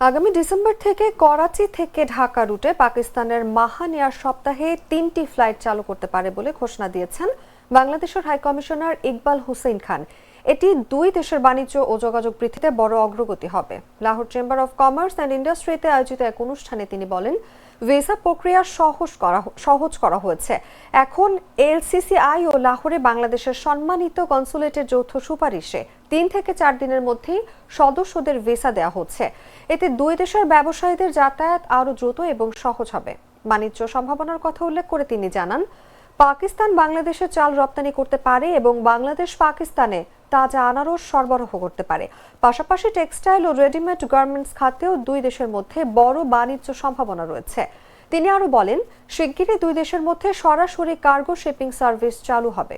আগামী ডিসেম্বর থেকে করাচি থেকে ঢাকা রুটে পাকিস্তানের মাহান এয়ার সপ্তাহে তিনটি ফ্লাইট চালু করতে পারে বলে ঘোষণা দিয়েছেন বাংলাদেশের হাই কমিশনার ইকবাল হুসেন খান। এটি দুই দেশের বাণিজ্য ও যোগাযোগ বৃদ্ধিতে বড় অগ্রগতি হবে। Lahore chamber of commerce and ইন্ডাস্ট্রিতে আয়োজিত এক অনুষ্ঠানে তিনি বলেন, ভিসা প্রক্রিয়া সহজ করা সহজ করা হয়েছে। এখন এলসিসিআই ও লাহোরে বাংলাদেশের সম্মানিত কনসুলেটের যৌথ সুপারিশে তিন থেকে চার দিনের মধ্যেই সদস্যদের ভিসা দেওয়া হচ্ছে। এতে দুই দেশের ব্যবসায়ীদের যাতায়াত আরও দ্রুত এবং সহজ হবে। বাণিজ্য সম্ভাবনার কথা উল্লেখ করে তিনি জানান পাকিস্তান বাংলাদেশে চাল রপ্তানি করতে পারে এবং বাংলাদেশ পাকিস্তানে তাজা আনারস সরবরাহ করতে পারে। পাশাপাশি টেক্সটাইল ও রেডিমেড গার্মেন্টস খাতেও দুই দেশের মধ্যে বড় বাণিজ্য সম্ভাবনা রয়েছে। তিনি আরও বলেন, শিগগিরই দুই দেশের মধ্যে সরাসরি কার্গো শিপিং সার্ভিস চালু হবে।